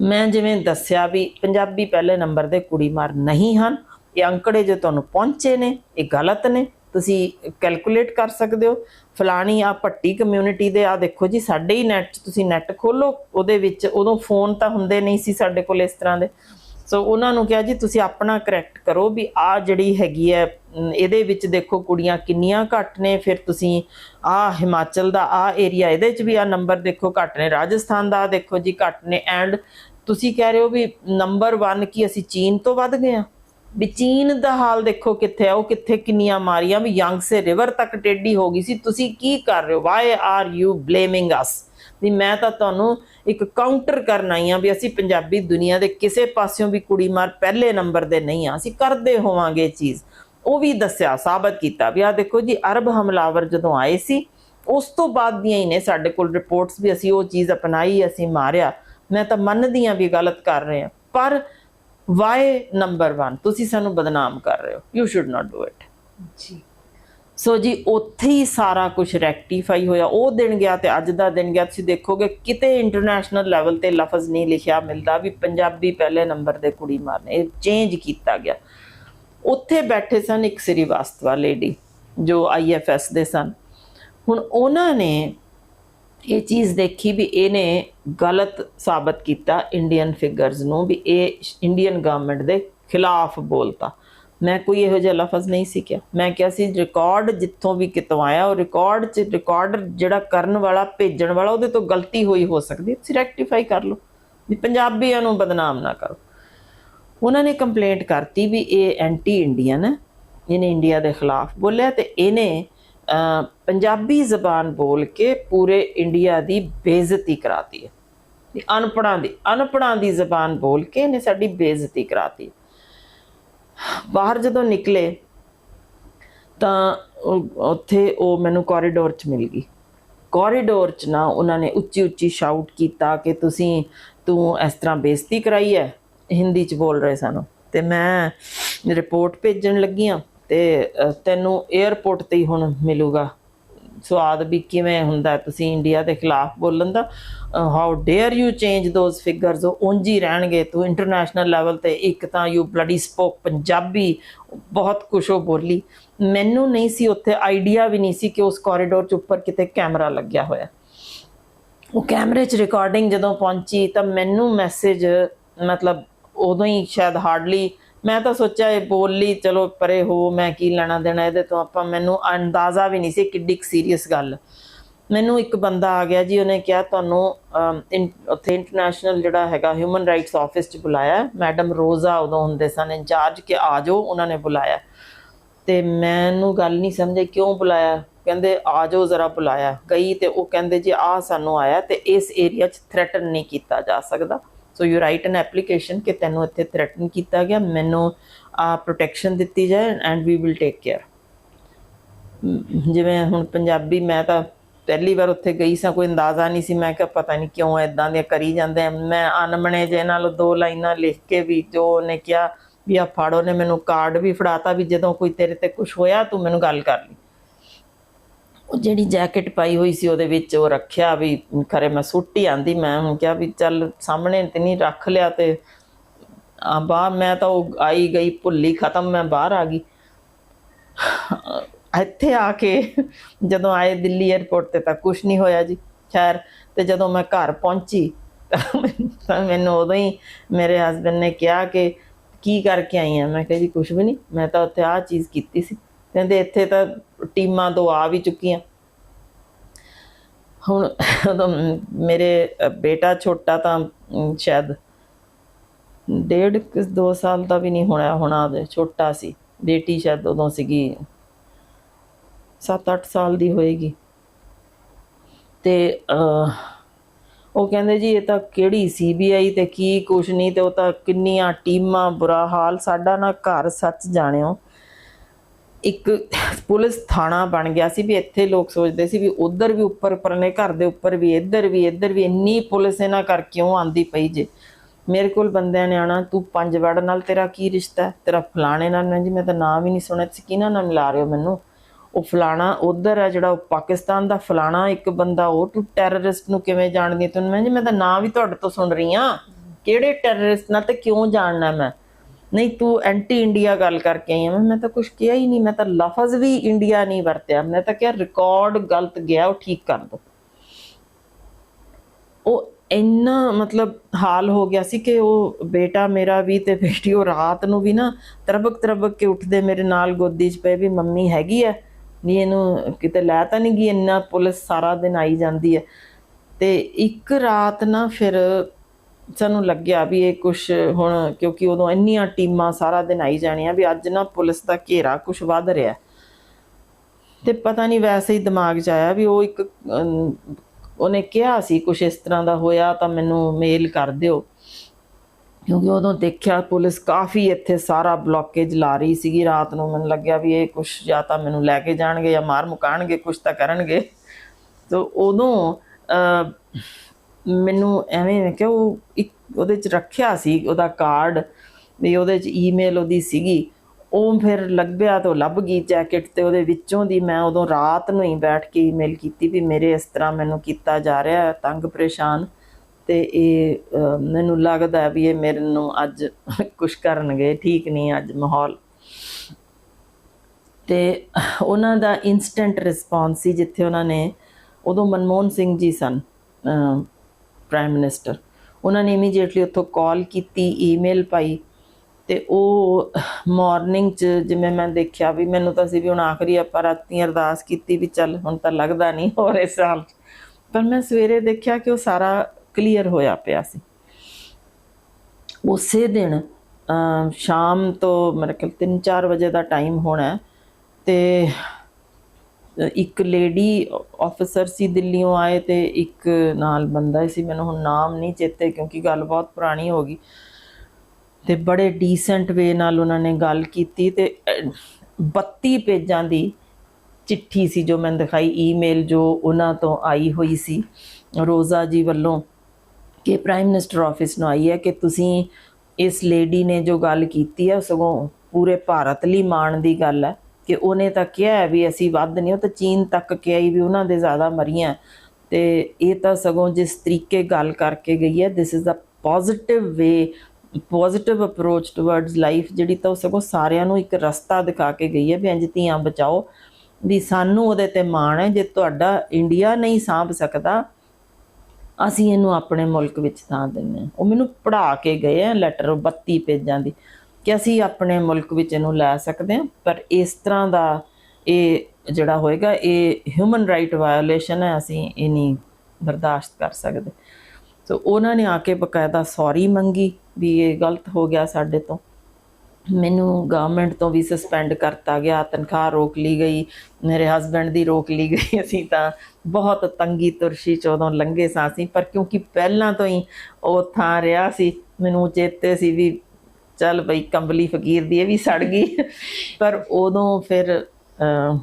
ਮੈਂ ਜਿਵੇਂ ਦੱਸਿਆ ਵੀ ਪੰਜਾਬੀ ਪਹਿਲੇ ਨੰਬਰ ਦੇ ਕੁੜੀ ਮਾਰ ਨਹੀਂ ਹਨ। ਇਹ ਅੰਕੜੇ ਜੋ ਤੁਹਾਨੂੰ ਪਹੁੰਚੇ ਨੇ, ਇਹ ਗਲਤ ਨੇ। ਤੁਸੀਂ ਕੈਲਕੂਲੇਟ ਕਰ ਸਕਦੇ ਹੋ। ਫਲਾਣੀ ਆ ਪੱਟੀ ਕਮਿਊਨਿਟੀ ਦੇ, ਆ ਦੇਖੋ ਜੀ, ਸਾਡੇ ਹੀ ਨੈਟ 'ਚ ਤੁਸੀਂ ਨੈਟ ਖੋਲੋ, ਉਹਦੇ ਵਿੱਚ ਉਦੋਂ ਫੋਨ ਤਾਂ ਹੁੰਦੇ ਨਹੀਂ ਸੀ ਸਾਡੇ ਕੋਲ ਇਸ ਤਰ੍ਹਾਂ ਦੇ। ਸੋ ਉਹਨਾਂ ਨੂੰ ਕਿਹਾ ਜੀ, ਤੁਸੀਂ ਆਪਣਾ ਕਰੈਕਟ ਕਰੋ ਵੀ ਆ ਜਿਹੜੀ ਹੈਗੀ ਹੈ ਇਹਦੇ ਵਿੱਚ ਦੇਖੋ ਕੁੜੀਆਂ ਕਿੰਨੀਆਂ ਘੱਟ ਨੇ, ਫਿਰ ਤੁਸੀਂ ਆ ਹਿਮਾਚਲ ਦਾ, ਆ ਏਰੀਆ ਇਹਦੇ 'ਚ ਵੀ ਆ ਨੰਬਰ ਦੇਖੋ ਘੱਟ ਨੇ, ਰਾਜਸਥਾਨ ਦਾ ਆਹ ਦੇਖੋ ਜੀ ਘੱਟ ਨੇ ਐਂਡ ਤੁਸੀਂ ਕਹਿ ਰਹੇ ਹੋ ਵੀ ਨੰਬਰ 1 ਕੀ ਅਸੀਂ ਚੀਨ ਤੋਂ ਵੱਧ ਗਏ ਆ ਵੀ ਚੀਨ ਦਾ ਹਾਲ ਦੇਖੋ ਕਿੱਥੇ ਆ, ਉਹ ਕਿੱਥੇ ਕਿੰਨੀਆਂ ਮਾਰੀਆਂ, ਵੀ ਯੰਗਸੇ ਰਿਵਰ ਤੱਕ ਟੇਢੀ ਹੋ ਗਈ ਸੀ। ਤੁਸੀਂ ਕੀ ਕਰ ਰਹੇ ਹੋ? Why are you blaming us ਵੀ ਮੈਂ ਤਾਂ ਤੁਹਾਨੂੰ ਇੱਕ ਕਾਊਂਟਰ ਕਰਨ ਆਈ ਆ ਵੀ ਅਸੀਂ ਪੰਜਾਬੀ ਦੁਨੀਆ ਦੇ ਕਿਸੇ ਪਾਸਿਓਂ ਵੀ ਕੁੜੀ ਮਾਰ ਪਹਿਲੇ ਨੰਬਰ ਦੇ ਨਹੀਂ ਆ ਅਸੀਂ ਕਰਦੇ ਹੋਵਾਂਗੇ ਇਹ ਚੀਜ਼। ਉਹ ਵੀ ਦੱਸਿਆ, ਸਾਬਤ ਕੀਤਾ ਵੀ ਆ ਦੇਖੋ ਜੀ, ਅਰਬ ਹਮਲਾਵਰ ਜਦੋਂ ਆਏ ਸੀ, ਉਸ ਤੋਂ ਬਾਅਦ ਦੀਆਂ ਹੀ ਨੇ ਸਾਡੇ ਕੋਲ ਰਿਪੋਰਟਸ ਵੀ ਅਸੀਂ ਉਹ ਚੀਜ਼ ਅਪਣਾਈ, ਅਸੀਂ ਮਾਰਿਆ। ਮੈਂ ਤਾਂ ਮੰਨਦੀ ਆ ਵੀ ਗਲਤ ਕਰ ਰਹੇ ਆ ਪਰ ਵਾਈ ਨੰਬਰ 1 ਤੁਸੀਂ ਸਾਨੂੰ ਬਦਨਾਮ ਕਰ ਰਹੇ ਹੋ। You should not do it ਜੀ। ਸੋ ਜੀ ਉੱਥੇ ਹੀ ਸਾਰਾ ਕੁਝ ਰੈਕਟੀਫਾਈ ਹੋਇਆ। ਉਹ ਦਿਨ ਗਿਆ ਤੇ ਅੱਜ ਦਾ ਦਿਨ ਗਿਆ। ਤੁਸੀਂ ਦੇਖੋਗੇ ਕਿਤੇ ਇੰਟਰਨੈਸ਼ਨਲ ਲੈਵਲ ਤੇ ਲਫ਼ਜ਼ ਨਹੀਂ ਲਿਖਿਆ ਮਿਲਦਾ ਵੀ ਪੰਜਾਬੀ ਪਹਿਲੇ ਨੰਬਰ ਦੇ ਕੁੜੀ ਮਾਰਨੇ। ਇਹ ਚੇਂਜ ਕੀਤਾ ਗਿਆ। ਉੱਥੇ ਬੈਠੇ ਸਨ ਇੱਕ ਸ੍ਰੀਵਾਸਤਵਾ ਲੇਡੀ ਜੋ ਆਈਐਫਐਸ ਦੇ ਸਨ। ਹੁਣ ਉਹਨਾਂ ਨੇ ਇਹ ਚੀਜ਼ ਦੇਖੀ ਵੀ ਇਹਨੇ ਗਲਤ ਸਾਬਤ ਕੀਤਾ ਇੰਡੀਅਨ ਫਿਗਰਸ ਨੂੰ ਵੀ ਇਹ ਇੰਡੀਅਨ ਗਵਰਨਮੈਂਟ ਦੇ ਖਿਲਾਫ ਬੋਲਤਾ। ਮੈਂ ਕੋਈ ਇਹੋ ਜਿਹਾ ਲਫ਼ਜ਼ ਨਹੀਂ ਸੀ ਕਿਹਾ। ਮੈਂ ਕਿਹਾ ਸੀ ਰਿਕਾਰਡ ਜਿੱਥੋਂ ਵੀ ਕਿਤਵਾਇਆ ਉਹ ਰਿਕਾਰਡ 'ਚ ਰਿਕਾਰਡਰ ਜਿਹੜਾ ਕਰਨ ਵਾਲਾ, ਭੇਜਣ ਵਾਲਾ, ਉਹਦੇ ਤੋਂ ਗਲਤੀ ਹੋਈ ਹੋ ਸਕਦੀ ਤੁਸੀਂ ਰੈਕਟੀਫਾਈ ਕਰ ਲਓ। ਵੀ ਪੰਜਾਬੀਆਂ ਨੂੰ ਬਦਨਾਮ ਨਾ ਕਰੋ। ਉਹਨਾਂ ਨੇ ਕੰਪਲੇਂਟ ਕਰਤੀ ਵੀ ਇਹ ਐਂਟੀ ਇੰਡੀਅਨ ਹੈ। ਇਹਨੇ ਇੰਡੀਆ ਦੇ ਖਿਲਾਫ ਬੋਲਿਆ ਤੇ ਇਹਨੇ ਪੰਜਾਬੀ ਜ਼ਬਾਨ ਬੋਲ ਕੇ ਪੂਰੇ ਇੰਡੀਆ ਦੀ ਬੇਇੱਜ਼ਤੀ ਕਰਾਤੀ ਹੈ। ਵੀ ਅਨਪੜਾਂ ਦੀ ਅਨਪੜਾਂ ਦੀ ਜ਼ਬਾਨ ਬੋਲ ਕੇ ਇਹਨੇ ਸਾਡੀ ਬੇਇੱਜ਼ਤੀ ਕਰਾਤੀ। ਬਾਹਰ ਜਦੋਂ ਨਿਕਲੇ, ਤਾਂ ਉੱਥੇ ਉਹ ਮੈਨੂੰ ਕੋਰੀਡੋਰ 'ਚ ਮਿਲ ਗਈ। ਕੋਰੀਡੋਰ 'ਚ ਨਾ ਉਹਨਾਂ ਨੇ ਉੱਚੀ ਉੱਚੀ ਸ਼ਾਊਟ ਕੀਤਾ ਕਿ ਤੁਸੀਂ, ਤੂੰ ਇਸ ਤਰ੍ਹਾਂ ਬੇਇੱਜ਼ਤੀ ਕਰਾਈ ਹੈ, ਹਿੰਦੀ 'ਚ ਬੋਲ ਰਹੇ ਸਨ। ਉਹ। ਤੇ ਮੈਂ ਰਿਪੋਰਟ ਭੇਜਣ ਲੱਗੀ ਲੱਗੀਆਂ। ਤੇ ਤੈਨੂੰ 에ਅਰਪੋਰਟ ਤੇ ਹੀ ਹੁਣ ਮਿਲੂਗਾ। ਸਵਾਦ ਵੀ ਕਿਵੇਂ ਹੁੰਦਾ ਤੁਸੀਂ ਇੰਡੀਆ ਦੇ ਖਿਲਾਫ ਬੋਲਣ ਦਾ? How dare you change those figures ਉਹ ਉਂਝ ਹੀ ਰਹਿਣਗੇ। ਤੂੰ ਇੰਟਰਨੈਸ਼ਨਲ ਲੈਵਲ ਤੇ ਇੱਕ ਤਾਂ ਯੂ ਬਲੱਡੀ ਸਪੋਕ ਪੰਜਾਬੀ। ਬਹੁਤ ਕੁਛ ਉਹ ਬੋਲੀ। ਮੈਨੂੰ ਨਹੀਂ ਸੀ ਉੱਥੇ ਆਈਡੀਆ ਵੀ ਨਹੀਂ ਸੀ ਕਿ ਉਸ ਕੋਰੀਡੋਰ 'ਚ ਉੱਪਰ ਕਿਤੇ ਕੈਮਰਾ ਲੱਗਿਆ ਹੋਇਆ। ਉਹ ਕੈਮਰੇ 'ਚ ਰਿਕਾਰਡਿੰਗ ਜਦੋਂ ਪਹੁੰਚੀ ਤਾਂ ਮੈਨੂੰ ਮੈਸੇਜ ਮਤਲਬ ਉਦੋਂ ਹੀ ਸ਼ਾਇਦ ਹਾਰਡਲੀ ਮੈਂ ਤਾਂ ਸੋਚਿਆ ਇਹ ਬੋਲ ਲਈ ਚਲੋ ਪਰੇ ਹੋ, ਮੈਂ ਕੀ ਲੈਣਾ ਦੇਣਾ ਇਹਦੇ ਤੋਂ ਆਪਾਂ, ਮੈਨੂੰ ਅੰਦਾਜ਼ਾ ਵੀ ਨਹੀਂ ਸੀ ਕਿੱਡੀ ਸੀਰੀਅਸ ਗੱਲ। ਮੈਨੂੰ ਇੱਕ ਬੰਦਾ ਆ ਗਿਆ ਜੀ, ਉਹਨੇ ਕਿਹਾ ਤੁਹਾਨੂੰ ਉੱਥੇ ਇੰਟਰਨੈਸ਼ਨਲ ਜਿਹੜਾ ਹੈਗਾ ਹਿਊਮਨ ਰਾਈਟਸ ਆਫਿਸ 'ਚ ਬੁਲਾਇਆ ਮੈਡਮ ਰੋਜ਼ਾ ਉਦੋਂ ਹੁੰਦੇ ਸਨ, ਇੰਚਾਰਜ ਕਿ ਆ ਜਾਓ, ਉਹਨਾਂ ਨੇ ਬੁਲਾਇਆ। ਤੇ ਮੈਨੂੰ ਗੱਲ ਨਹੀਂ ਸਮਝੇ, ਕਿਉਂ ਬੁਲਾਇਆ? ਕਹਿੰਦੇ, ਆ ਜਾਓ, ਜ਼ਰਾ ਬੁਲਾਇਆ। ਗਈ ਤੇ ਉਹ ਕਹਿੰਦੇ, ਜੀ ਆ ਸਾਨੂੰ ਆਇਆ ਤੇ ਇਸ ਏਰੀਆ 'ਚ ਥ੍ਰੈਟਨ ਨਹੀਂ ਕੀਤਾ ਜਾ ਸਕਦਾ। So you write an application ਕਿ ਤੈਨੂੰ ਇੱਥੇ ਥ੍ਰੈਟਨ ਕੀਤਾ ਗਿਆ ਮੈਨੂੰ ਆ ਪ੍ਰੋਟੈਕਸ਼ਨ ਦਿੱਤੀ ਜਾਏ and we will take care ਜਿਵੇਂ ਹੁਣ ਪੰਜਾਬੀ ਮੈਂ ਤਾਂ ਪਹਿਲੀ ਵਾਰ ਉੱਥੇ ਗਈ ਸਾਂ ਕੋਈ ਅੰਦਾਜ਼ਾ ਨਹੀਂ ਸੀ ਮੈਂ ਕਿਹਾ ਪਤਾ ਨਹੀਂ ਕਿਉਂ ਐਦਾਂ ਦੀਆਂ ਕਰੀ ਜਾਂਦੇ ਆ। ਮੈਂ ਅਨਮਣੇ ਜੇ ਨਾਲ ਦੋ ਲਾਈਨਾਂ ਲਿਖ ਕੇ ਵੀ ਜੋ ਉਹਨੇ ਕਿਹਾ ਵੀ ਆ ਫਾੜੋ ਨੇ ਮੈਨੂੰ ਕਾਰਡ ਵੀ ਫੜਾਤਾ ਵੀ ਜਦੋਂ ਕੋਈ ਤੇਰੇ ਤੇ ਕੁਝ ਹੋਇਆ ਤੂੰ ਮੈਨੂੰ ਗੱਲ ਕਰ ਲਈ ਉਹ ਜਿਹੜੀ ਜੈਕਟ ਪਾਈ ਹੋਈ ਸੀ ਉਹਦੇ ਵਿੱਚ ਉਹ ਰੱਖਿਆ ਵੀ ਖਰੇ ਮੈਂ ਸੁੱਟੀ ਆਂਦੀ, ਮੈਂ ਹੁਣ ਕਿਹਾ ਵੀ ਚੱਲ ਸਾਹਮਣੇ ਤੇ ਨਹੀਂ ਰੱਖ ਲਿਆ ਤੇ ਆ ਬਾਹਰ ਮੈਂ ਤਾਂ ਉਹ ਆਈ ਗਈ, ਭੁੱਲੀ ਖਤਮ, ਮੈਂ ਬਾਹਰ ਆ ਗਈ। ਇੱਥੇ ਆ ਕੇ ਜਦੋਂ ਆਏ ਦਿੱਲੀ 에ਅਰਪੋਰਟ ਤੇ ਤਾਂ ਕੁਝ ਨਹੀਂ ਹੋਇਆ ਜੀ। ਖੈਰ, ਤੇ ਜਦੋਂ ਮੈਂ ਘਰ ਪਹੁੰਚੀ, ਤਾਂ ਮੈਨੂੰ- ਉਦੋਂ ਹੀ ਮੇਰੇ ਹਸਬੰਡ ਨੇ ਕਿਹਾ ਕਿ ਕੀ ਕਰਕੇ ਆਈ ਆ? ਮੈਂ ਕਿਹਾ ਜੀ ਕੁਝ ਵੀ ਨਹੀਂ, ਮੈਂ ਤਾਂ ਉੱਥੇ ਆਹ ਚੀਜ਼ ਕੀਤੀ ਸੀ। ਕਹਿੰਦੇ ਇੱਥੇ ਤਾਂ ਟੀਮਾਂ ਦੋ ਆ ਵੀ ਚੁੱਕੀਆਂ। ਹੁਣ ਉਦੋਂ ਮੇਰੇ ਬੇਟਾ ਛੋਟਾ ਤਾਂ ਸ਼ਾਇਦ ਡੇਢ ਦੋ ਸਾਲ ਦਾ ਵੀ ਨਹੀਂ ਹੋਣਾ ਹੋਣਾ ਛੋਟਾ ਸੀ। ਬੇਟੀ ਸ਼ਾਇਦ ਉਦੋਂ ਸੀਗੀ 7-8 ਸਾਲ ਦੀ ਹੋਏਗੀ। ਤੇ ਅਹ, ਉਹ ਕਹਿੰਦੇ ਜੀ ਇਹ ਤਾਂ ਕਿਹੜੀ ਸੀਬੀਆਈ ਤੇ ਕੀ ਕੁਛ ਨਹੀਂ ਤੇ ਉਹ ਤਾਂ ਕਿੰਨੀਆਂ ਟੀਮਾਂ ਬੁਰਾ ਹਾਲ ਸਾਡਾ ਨਾ ਘਰ ਸੱਚ ਜਾਣਿਓ। ਇੱਕ ਪੁਲਿਸ ਥਾਣਾ ਬਣ ਗਿਆ ਸੀ ਵੀ ਇੱਥੇ ਲੋਕ ਸੋਚਦੇ ਸੀ ਵੀ ਉਧਰ ਵੀ ਉੱਪਰ ਪਰਨੇ ਘਰ ਦੇ ਉੱਪਰ ਵੀ, ਇੱਧਰ ਵੀ ਇੱਧਰ ਵੀ, ਇੰਨੀ ਪੁਲਿਸ ਇਹਨਾਂ ਕਰ ਕਿਉਂ ਆਂਦੀ ਪਈ ਜੇ? ਮੇਰੇ ਕੋਲ ਬੰਦਿਆਂ ਨੇ ਆਣਾ, ਤੂੰ ਪੰਜ ਵੜ ਨਾਲ ਤੇਰਾ ਕੀ ਰਿਸ਼ਤਾ ਤੇਰਾ ਫਲਾਣੇ ਨਾਲ ਮੈਂ ਜੀ, ਮੈਂ ਤਾਂ ਨਾਮ ਹੀ ਨਹੀਂ ਸੁਣਿਆ, ਤੁਸੀਂ ਕਿਹਨਾਂ ਨਾਲ ਮਿਲਾ ਰਹੇ ਹੋ ਮੈਨੂੰ? ਉਹ ਫਲਾਣਾ ਉਧਰ ਹੈ ਜਿਹੜਾ ਉਹ ਪਾਕਿਸਤਾਨ ਦਾ ਫਲਾਣਾ ਇੱਕ ਬੰਦਾ, ਉਹ ਤੂੰ ਟੈਰਰਿਸਟ ਨੂੰ ਕਿਵੇਂ ਜਾਣਦੀ ਤੂੰ ਮੈਂ ਜੀ, ਮੈਂ ਤਾਂ ਨਾਮ ਵੀ ਤੁਹਾਡੇ ਤੋਂ ਸੁਣ ਰਹੀ ਆ ਕਿਹੜੇ ਟੈਰਰਿਸਟ ਨਾਲ ਤੇ ਕਿਉਂ ਜਾਣਨਾ ਮੈਂ? ਨਹੀਂ, ਤੂੰ ਐਂਟੀ ਇੰਡੀਆ ਗੱਲ ਕਰਕੇ ਆਈ ਆ। ਮੈਂ ਤਾਂ ਕੁਝ ਕਿਹਾ ਹੀ ਨਹੀਂ। ਮੈਂ ਤਾਂ ਲਫ਼ਜ਼ ਵੀ ਇੰਡੀਆ ਨਹੀਂ ਵਰਤਿਆ। ਮੈਂ ਤਾਂ ਕਿਹਾ ਰਿਕਾਰਡ ਗਲਤ ਗਿਆ, ਉਹ ਠੀਕ ਕਰ ਦੋ। ਉਹ ਇੰਨਾ ਮਤਲਬ ਹਾਲ ਹੋ ਗਿਆ ਸੀ ਕਿ ਉਹ ਬੇਟਾ ਮੇਰਾ ਵੀ ਤੇ ਬੇਟੀ ਉਹ ਰਾਤ ਨੂੰ ਵੀ ਨਾ ਤਰਬਕ ਤਰਬਕ ਕੇ ਉੱਠਦੇ ਮੇਰੇ ਨਾਲ ਗੋਦੀ 'ਚ ਪਏ ਵੀ ਮੰਮੀ ਹੈਗੀ ਐ। ਨਹੀਂ, ਇਹਨੂੰ ਕਿਤੇ ਲੈ ਤਾਂ ਨਹੀਂ ਗਈ। ਇੰਨਾ ਪੁਲਿਸ ਸਾਰਾ ਦਿਨ ਆਈ ਜਾਂਦੀ ਹੈ ਤੇ ਇੱਕ ਰਾਤ ਨਾ ਫਿਰ ਸਾਨੂੰ ਲੱਗਿਆ ਵੀ ਇਹ ਕੁਝ ਹੁਣ ਕਿਉਂਕਿ ਉਦੋਂ ਇੰਨੀਆਂ ਟੀਮਾਂ ਸਾਰਾ ਦਿਨ ਆਈ ਜਾਣੀਆਂ ਵੀ ਅੱਜ ਨਾ ਪੁਲਿਸ ਦਾ ਘੇਰਾ ਕੁਝ ਵੱਧ ਰਿਹਾ ਤੇ ਪਤਾ ਨਹੀਂ ਵੈਸੇ ਹੀ ਦਿਮਾਗ 'ਚ ਆਇਆ ਵੀ ਉਹ ਇੱਕ ਉਹਨੇ ਕਿਹਾ ਸੀ ਕੁਝ ਇਸ ਤਰ੍ਹਾਂ ਦਾ ਹੋਇਆ ਤਾਂ ਮੈਨੂੰ ਮੇਲ ਕਰ ਦਿਓ। ਕਿਉਂਕਿ ਉਦੋਂ ਦੇਖਿਆ ਪੁਲਿਸ ਕਾਫੀ ਇੱਥੇ ਸਾਰਾ ਬਲੌਕੇਜ ਲਾ ਰਹੀ ਸੀਗੀ। ਰਾਤ ਨੂੰ ਮੈਨੂੰ ਲੱਗਿਆ ਵੀ ਇਹ ਕੁਝ ਜਾਂ ਤਾਂ ਮੈਨੂੰ ਲੈ ਕੇ ਜਾਣਗੇ ਜਾਂ ਮਾਰ ਮੁਕਾਣਗੇ ਕੁਝ ਤਾਂ ਕਰਨਗੇ। ਤੋ ਉਦੋਂ ਅਹ, ਮੈਨੂੰ ਐਵੇਂ ਕਿ ਉਹ ਇੱਕ ਉਹਦੇ ਚ ਰੱਖਿਆ ਸੀ, ਉਹਦਾ ਕਾਰਡ ਵੀ ਉਹਦੇ ਚ ਈਮੇਲ ਉਹਦੀ ਸੀਗੀ। ਉਹ ਫਿਰ ਲੱਭਿਆ ਤੋਂ ਲੱਭ ਗਈ ਜੈਕਟ ਤੇ ਉਹਦੇ ਵਿੱਚੋਂ ਦੀ ਮੈਂ ਉਦੋਂ ਰਾਤ ਨੂੰ ਹੀ ਬੈਠ ਕੇ ਈਮੇਲ ਕੀਤੀ ਵੀ ਮੇਰੇ ਇਸ ਤਰ੍ਹਾਂ ਮੈਨੂੰ ਕੀਤਾ ਜਾ ਰਿਹਾ ਤੰਗ ਪਰੇਸ਼ਾਨ। ਤੇ ਇਹ ਮੈਨੂੰ ਲੱਗਦਾ ਵੀ ਇਹ ਮੇਰੇ ਨੂੰ ਅੱਜ ਕੁਝ ਕਰਨਗੇ, ਠੀਕ ਨਹੀਂ ਅੱਜ ਮਾਹੌਲ। ਤੇ ਉਹਨਾਂ ਦਾ ਇਨਸਟੈਂਟ ਰਿਸਪੌਂਸ ਸੀ ਜਿੱਥੇ ਉਹਨਾਂ ਨੇ, ਉਦੋਂ ਮਨਮੋਹਨ ਸਿੰਘ ਜੀ ਸਨ ਪ੍ਰਾਈਮ ਮਿਨਿਸਟਰ ਉਹਨਾਂ ਨੇ ਇਮੀਡੀਏਟਲੀ ਉੱਥੋਂ ਕਾਲ ਕੀਤੀ ਈਮੇਲ ਪਾਈ ਤੇ ਉਹ ਮਾਰਨਿੰਗ ਚ ਜਿਵੇਂ ਮੈਂ ਦੇਖਿਆ ਵੀ ਮੈਨੂੰ ਤਾਂ ਸੀ ਵੀ ਹੁਣ ਆਖਰੀ ਆਪਾਂ ਰਾਤੀ ਅਰਦਾਸ ਕੀਤੀ ਵੀ ਚੱਲ ਹੁਣ ਤਾਂ ਲੱਗਦਾ ਨਹੀਂ ਹੋਰ ਇਸ ਸਾਲ 'ਚ। ਪਰ ਮੈਂ ਸਵੇਰੇ ਦੇਖਿਆ ਕਿ ਉਹ ਸਾਰਾ ਕਲੀਅਰ ਹੋਇਆ ਪਿਆ ਸੀ ਉਸੇ ਦਿਨ ਸ਼ਾਮ ਤੋਂ ਮੇਰੇ ਖਿਆਲ 3-4 ਵਜੇ ਦਾ ਟਾਈਮ ਹੋਣਾ ਹੈ ਤੇ ਇੱਕ ਲੇਡੀ ਆਫੀਸਰ ਸੀ ਦਿੱਲੀੋਂ ਆਏ ਤੇ ਇੱਕ ਨਾਲ ਬੰਦਾ ਸੀ। ਮੈਨੂੰ ਹੁਣ ਨਾਮ ਨਹੀਂ ਚੇਤੇ ਕਿਉਂਕਿ ਗੱਲ ਬਹੁਤ ਪੁਰਾਣੀ ਹੋ ਗਈ। ਤੇ ਬੜੇ ਡੀਸੈਂਟ ਵੇ ਨਾਲ ਉਹਨਾਂ ਨੇ ਗੱਲ ਕੀਤੀ ਤੇ ਅਹ, 32 ਪੇਜਾਂ ਦੀ ਚਿੱਠੀ ਸੀ ਜੋ ਮੈਂ ਦਿਖਾਈ। ਈਮੇਲ ਜੋ ਉਹਨਾਂ ਤੋਂ ਆਈ ਹੋਈ ਸੀ। ਰੋਜ਼ਾ ਜੀ ਵੱਲੋਂ ਕਿ ਪ੍ਰਾਈਮ ਮਿਨਿਸਟਰ ਆਫਿਸ ਨੂੰ ਆਈ ਹੈ ਕਿ ਤੁਸੀਂ ਇਸ ਲੇਡੀ ਨੇ ਜੋ ਗੱਲ ਕੀਤੀ ਹੈ ਉਹ ਸਗੋਂ ਪੂਰੇ ਭਾਰਤ ਲਈ ਮਾਣ ਦੀ ਗੱਲ ਹੈ। ਕਿ ਉਹਨੇ ਤਾਂ ਕਿਹਾ ਵੀ ਅਸੀਂ ਵੱਧ ਨਹੀਂ, ਉਹ ਤਾਂ ਚੀਨ ਤੱਕ ਕਿਹਾ ਵੀ ਉਹਨਾਂ ਦੇ ਜ਼ਿਆਦਾ ਮਰੀਆਂ। ਤੇ ਇਹ ਤਾਂ ਸਗੋਂ ਜਿਸ ਤਰੀਕੇ ਗੱਲ ਕਰਕੇ ਗਈ ਹੈ this is a positive way positive approach towards life ਜਿਹੜੀ ਤਾਂ ਉਹ ਸਗੋਂ ਸਾਰਿਆਂ ਨੂੰ ਇੱਕ ਰਸਤਾ ਦਿਖਾ ਕੇ ਗਈ ਹੈ ਵੀ ਇੰਜ ਧੀਆਂ ਬਚਾਓ, ਵੀ ਸਾਨੂੰ ਉਹਦੇ ਤੇ ਮਾਣ ਹੈ, ਜੇ ਤੁਹਾਡਾ ਇੰਡੀਆ ਨਹੀਂ ਸਾਂਭ ਸਕਦਾ, ਅਸੀਂ ਇਹਨੂੰ ਆਪਣੇ ਮੁਲਕ ਵਿੱਚ ਥਾਂ ਦਿੰਦੇ ਹਾਂ। ਉਹ ਮੈਨੂੰ ਪੜ੍ਹਾ ਕੇ ਗਏ ਆ ਲੈਟਰ 32 ਪੇਜਾਂ ਦੀ। ਕਿ ਅਸੀਂ ਆਪਣੇ ਮੁਲਕ ਵਿੱਚ ਇਹਨੂੰ ਲੈ ਸਕਦੇ ਹਾਂ, ਪਰ ਇਸ ਤਰ੍ਹਾਂ ਦਾ ਇਹ ਜਿਹੜਾ ਹੋਏਗਾ, ਇਹ ਹਿਊਮਨ ਰਾਈਟ ਵਾਇਓਲੇਸ਼ਨ ਹੈ, ਅਸੀਂ ਇਹ ਨਹੀਂ ਬਰਦਾਸ਼ਤ ਕਰ ਸਕਦੇ। ਸੋ ਉਹਨਾਂ ਨੇ ਆ ਕੇ ਬਕਾਇਦਾ ਸੌਰੀ ਮੰਗੀ ਵੀ ਇਹ ਗਲਤ ਹੋ ਗਿਆ ਸਾਡੇ ਤੋਂ। ਮੈਨੂੰ ਗਵਰਨਮੈਂਟ ਤੋਂ ਵੀ ਸਸਪੈਂਡ ਕਰਤਾ ਗਿਆ, ਤਨਖਾਹ ਰੋਕ ਲਈ ਗਈ, ਮੇਰੇ ਹਸਬੰਡ ਦੀ ਰੋਕ ਲਈ ਗਈ। ਅਸੀਂ ਤਾਂ ਬਹੁਤ ਤੰਗੀ ਤੁਰਸ਼ੀ ਚ ਉਦੋਂ ਲੰਘੇ ਸਾਂ ਅਸੀਂ, ਪਰ ਕਿਉਂਕਿ ਪਹਿਲਾਂ ਤੋਂ ਹੀ ਉਹ ਥਾਂ ਰਿਹਾ ਸੀ, ਮੈਨੂੰ ਚੇਤੇ ਸੀ ਵੀ ਚੱਲ ਬਈ ਕੰਬਲੀ ਫਕੀਰ ਦੀ ਇਹ ਵੀ ਸੜ ਗਈ। ਪਰ ਉਦੋਂ ਫਿਰ ਅਹ,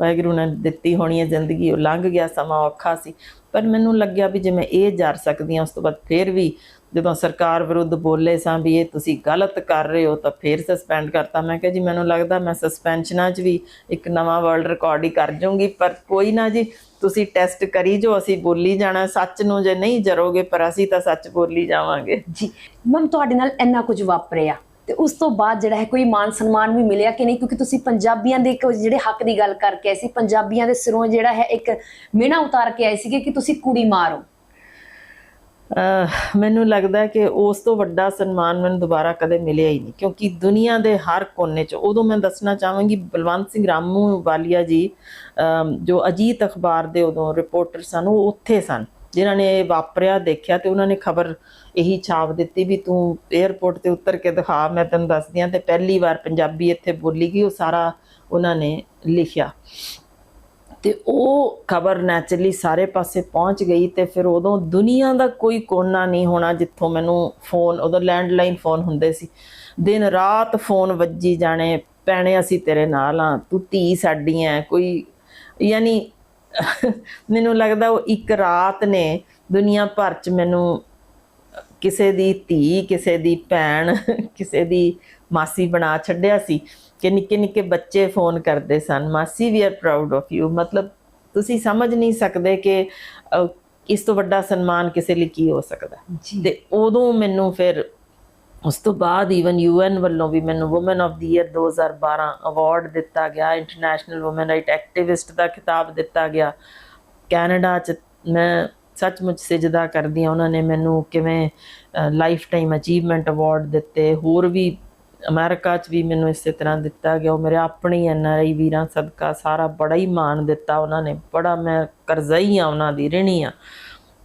ਵਾਹਿਗੁਰੂ ਨੇ ਦਿੱਤੀ ਹੋਣੀ ਹੈ ਜ਼ਿੰਦਗੀ ਉਹ ਲੰਘ ਗਿਆ ਸਮਾਂ ਔਖਾ ਸੀ। ਪਰ ਮੈਨੂੰ ਲੱਗਿਆ ਵੀ ਜੇ ਇਹ ਜਰ ਸਕਦੀ ਉਸ ਤੋਂ ਬਾਅਦ ਫਿਰ ਵੀ ਜਦੋਂ ਸਰਕਾਰ ਵਿਰੁੱਧ ਬੋਲੇ ਸਾਂ ਵੀ ਇਹ ਤੁਸੀਂ ਗਲਤ ਕਰ ਰਹੇ ਹੋ, ਤਾਂ ਫਿਰ ਸਸਪੈਂਡ ਕਰਤਾ। ਮੈਂ ਕਿਹਾ ਜੀ, ਮੈਨੂੰ ਲੱਗਦਾ ਮੈਂ ਸਸਪੈਂਸ਼ਨਾਂ 'ਚ ਵੀ ਇੱਕ ਨਵਾਂ ਵਰਲਡ ਰਿਕਾਰਡ ਹੀ ਕਰ ਜਾਊਂਗੀ, ਪਰ ਕੋਈ ਨਾ ਜੀ, ਤੁਸੀਂ ਟੈਸਟ ਕਰੀ ਜੋ, ਅਸੀਂ ਬੋਲੀ ਜਾਣਾ। ਸੱਚ ਨੂੰ ਜੇ ਨਹੀਂ ਜਰੋਗੇ, ਪਰ ਅਸੀਂ ਤਾਂ ਸੱਚ ਬੋਲੀ ਜਾਵਾਂਗੇ। ਜੀ, ਮੈਮ, ਤੁਹਾਡੇ ਨਾਲ ਇੰਨਾ ਕੁਝ ਵਾਪਰਿਆ। ਤੇ ਉਸ ਤੋਂ ਬਾਅਦ ਜਿਹੜਾ ਹੈ ਕੋਈ ਮਾਨ ਸਨਮਾਨ ਵੀ ਮਿਲਿਆ ਕਿ ਨਹੀਂ? ਕਿਉਂਕਿ ਤੁਸੀਂ ਪੰਜਾਬੀਆਂ ਦੇ ਜਿਹੜੇ ਹੱਕ ਦੀ ਗੱਲ ਕਰਕੇ ਆਏ ਸੀ, ਪੰਜਾਬੀਆਂ ਦੇ ਸਿਰੋਂ ਜਿਹੜਾ ਹੈ ਇੱਕ ਮਿਹਣਾ ਉਤਾਰ ਕੇ ਆਏ ਸੀਗੇ ਕਿ ਤੁਸੀਂ ਕੁੜੀ ਮਾਰੋ। ਮੈਨੂੰ ਲੱਗਦਾ ਕਿ ਉਸ ਤੋਂ ਵੱਡਾ ਸਨਮਾਨ ਮੈਨੂੰ ਦੁਬਾਰਾ ਕਦੇ ਮਿਲਿਆ ਹੀ ਨਹੀਂ, ਕਿਉਂਕਿ ਦੁਨੀਆ ਦੇ ਹਰ ਕੋਨੇ 'ਚ, ਉਦੋਂ ਮੈਂ ਦੱਸਣਾ ਚਾਹਾਂਗੀ ਬਲਵੰਤ ਸਿੰਘ ਰਾਮੂ ਵਾਲੀਆ ਜੀ, ਅਮ ਜੋ ਅਜੀਤ ਅਖਬਾਰ ਦੇ ਉਦੋਂ ਰਿਪੋਰਟਰ ਸਨ, ਉਹ ਉੱਥੇ ਸਨ। ਜਿਨ੍ਹਾਂ ਨੇ ਵਾਪਰਿਆ, ਦੇਖਿਆ ਤੇ ਉਹਨਾਂ ਨੇ ਖਬਰ ਇਹੀ ਛਾਪ ਦਿੱਤੀ ਵੀ ਤੂੰ 에ਅਰਪੋਰਟ ਤੇ ਉਤਰ ਕੇ ਦਿਖਾ, ਮੈਂ ਤੈਨੂੰ ਦੱਸਦੀ ਹਾਂ ਤੇ ਪਹਿਲੀ ਵਾਰ ਪੰਜਾਬੀ ਇੱਥੇ ਬੋਲੀ ਗਈ, ਉਹ ਸਾਰਾ ਉਹਨਾਂ ਨੇ ਲਿਖਿਆ। ਤੇ ਉਹ ਖਬਰ ਨੈਚੁਰਲੀ ਸਾਰੇ ਪਾਸੇ ਪਹੁੰਚ ਗਈ ਤੇ ਫਿਰ ਉਦੋਂ ਦੁਨੀਆ ਦਾ ਕੋਈ ਕੋਨਾ ਨਹੀਂ ਹੋਣਾ ਜਿੱਥੋਂ ਮੈਨੂੰ ਫੋਨ ਉਦੋਂ ਲੈਂਡਲਾਈਨ ਫੋਨ ਹੁੰਦੇ ਸੀ। ਦਿਨ ਰਾਤ ਫੋਨ ਵੱਜੀ ਜਾਣੇ ਪੈਣੇ ਅਸੀਂ ਤੇਰੇ ਨਾਲ ਆ ਤੂੰ ਧੀ ਸਾਡੀ ਐ ਕੋਈ ਯਾਨੀ ਮੈਨੂੰ ਲੱਗਦਾ ਉਹ ਇੱਕ ਰਾਤ ਨੇ ਦੁਨੀਆ ਭਰ ਚ ਮੈਨੂੰ ਕਿਸੇ ਦੀ ਧੀ ਕਿਸੇ ਦੀ ਭੈਣ ਕਿਸੇ ਦੀ ਮਾਸੀ ਬਣਾ ਛੱਡਿਆ ਸੀ ਕਿ ਨਿੱਕੇ ਨਿੱਕੇ ਬੱਚੇ ਫੋਨ ਕਰਦੇ ਸਨ ਮਾਸੀ we are proud of you ਮਤਲਬ ਤੁਸੀਂ ਸਮਝ ਨਹੀਂ ਸਕਦੇ ਕਿ ਇਸ ਤੋਂ ਵੱਡਾ ਸਨਮਾਨ ਕਿਸੇ ਲਈ ਕੀ ਹੋ ਸਕਦਾ। ਤੇ ਉਦੋਂ ਮੈਨੂੰ ਫਿਰ ਉਸ ਤੋਂ ਬਾਅਦ ਈਵਨ ਯੂਐਨ ਵੱਲੋਂ ਵੀ ਮੈਨੂੰ woman of the year 2012 award ਦਿੱਤਾ ਗਿਆ ਇੰਟਰਨੈਸ਼ਨਲ ਔਮਨ ਰਾਈਟ ਐਕਟਿਵਿਸਟ ਦਾ ਖਿਤਾਬ ਦਿੱਤਾ ਗਿਆ। ਕੈਨੇਡਾ ਚ ਮੈਂ ਸੱਚਮੁੱਚ ਸਜਦਾ ਕਰਦੀ ਹਾਂ, ਉਹਨਾਂ ਨੇ ਮੈਨੂੰ ਕਿਵੇਂ ਲਾਈਫ ਟਾਈਮ ਅਚੀਵਮੈਂਟ ਅਵਾਰਡ ਦਿੱਤੇ। ਹੋਰ ਵੀ ਅਮਰੀਕਾ ਚ ਵੀ ਮੈਨੂੰ ਇਸੇ ਤਰ੍ਹਾਂ ਦਿੱਤਾ ਗਿਆ। ਉਹ ਮੇਰੇ ਆਪਣੇ ਐਨਆਰਆਈ ਵੀਰਾਂ ਸਦਕਾ ਸਾਰਾ ਬੜਾ ਹੀ ਮਾਣ ਦਿੱਤਾ ਉਹਨਾਂ ਨੇ। ਬੜਾ ਮੈਂ ਕਰਜ਼ਈ ਆ ਉਹਨਾਂ ਦੀ ਰਿਣੀ ਆ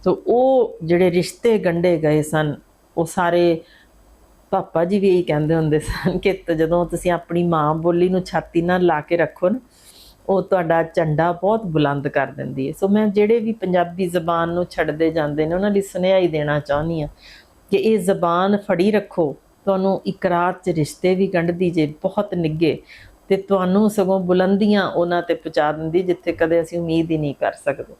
ਸੋ ਉਹ ਜਿਹੜੇ ਰਿਸ਼ਤੇ ਗੰਢੇ ਗਏ ਸਨ, ਉਹ ਸਾਰੇ ਪਾਪਾ ਜੀ ਵੀ ਇਹੀ ਕਹਿੰਦੇ ਹੁੰਦੇ ਸਨ ਕਿ ਜਦੋਂ ਤੁਸੀਂ ਆਪਣੀ ਮਾਂ ਬੋਲੀ ਨੂੰ ਛਾਤੀ ਨਾਲ ਲਾ ਕੇ ਰੱਖੋ ਨਾ, ਉਹ ਤੁਹਾਡਾ ਝੰਡਾ ਬਹੁਤ ਬੁਲੰਦ ਕਰ ਦਿੰਦੀ ਹੈ। ਸੋ ਮੈਂ ਜਿਹੜੇ ਵੀ ਪੰਜਾਬੀ ਜ਼ਬਾਨ ਨੂੰ ਛੱਡਦੇ ਜਾਂਦੇ ਨੇ, ਉਹਨਾਂ ਲਈ ਸੁਨੇਹਾ ਹੀ ਦੇਣਾ ਚਾਹੁੰਦੀ ਆ ਕਿ ਇਹ ਜ਼ਬਾਨ ਫੜੀ ਰੱਖੋ। ਤੁਹਾਨੂੰ ਇੱਕ ਰਾਤ 'ਚ ਰਿਸ਼ਤੇ ਵੀ ਗੰਢਦੀ ਜੇ, ਬਹੁਤ ਨਿੱਗੇ ਤੇ ਤੁਹਾਨੂੰ ਸਗੋਂ ਬੁਲੰਦੀਆਂ ਉਹਨਾਂ ਤੇ ਪਹੁੰਚਾ ਦਿੰਦੀ, ਜਿੱਥੇ ਕਦੇ ਅਸੀਂ ਉਮੀਦ ਹੀ ਨਹੀਂ ਕਰ ਸਕਦੇ।